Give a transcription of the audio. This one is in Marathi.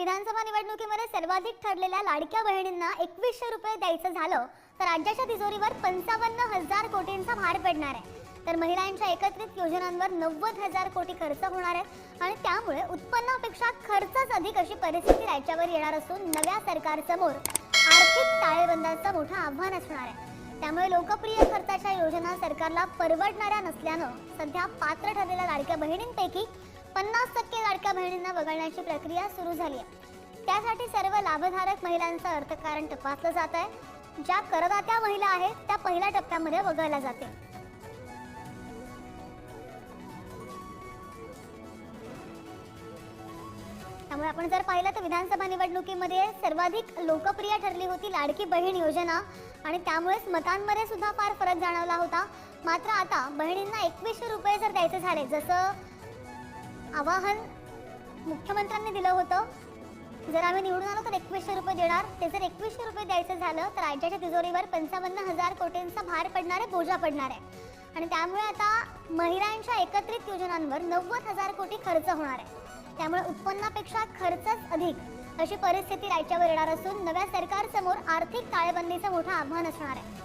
विधानसभा निवडणुकीमध्ये सर्वाधिक ठरलेल्या लाडक्या बहिणींना एकवीसशे रुपये द्यायचं झालं तर राज्याच्या तिजोरीवर पंचावन्न हजार कोटींचा भार पडणार आहे. तर महिलांच्या एकत्रित योजनांवर नव्वद हजार कोटी खर्च होणार आहे आणि त्यामुळे उत्पन्नापेक्षा खर्चच अधिक अशी परिस्थिती राज्यावर येणार असून नव्या सरकारसमोर आर्थिक ताळेबंदाचं मोठं आव्हान असणार आहे. त्यामुळे लोकप्रिय खर्चाच्या योजना सरकारला परवडणाऱ्या नसल्यानं सध्या पात्र ठरलेल्या लाडक्या बहिणींपैकी पन्नास टक्के लाडक्या बहिणींना वगळण्याची प्रक्रिया सुरू झाली आहे. त्यासाठी सर्व लाभधारक महिलांचं अर्थकारण तपासलं जात आहे. ज्या करदात्या महिला आहेत त्या पहिल्या टप्प्यामध्ये वगळल्या जाते. त्यामुळे आपण जर पाहिलं तर विधानसभा निवडणुकीमध्ये सर्वाधिक लोकप्रिय ठरली होती लाडकी बहीण योजना आणि त्यामुळेच मतांमध्ये सुद्धा फार फरक जाणवला होता. मात्र आता बहिणींना एकवीसशे रुपये जर द्यायचे झाले जसं आवाहन मुख्यमंत्र्यांनी दिलं होतं. जर आम्ही निवडून आलो तर एकवीसशे रुपये देणार. ते जर एकवीसशे रुपये द्यायचं झालं तर राज्याच्या तिजोरीवर पंचावन्न हजार कोटींचा भार पडणार आहे बोजा पडणार. आहे आणि त्यामुळे आता महिलांच्या एकत्रित योजनांवर नव्वद हजार कोटी खर्च होणार आहे. त्यामुळे उत्पन्नापेक्षा खर्चच अधिक अशी परिस्थिती राज्यावर येणार असून नव्या सरकारसमोर आर्थिक टाळेबंदीचं मोठं आव्हान असणार आहे.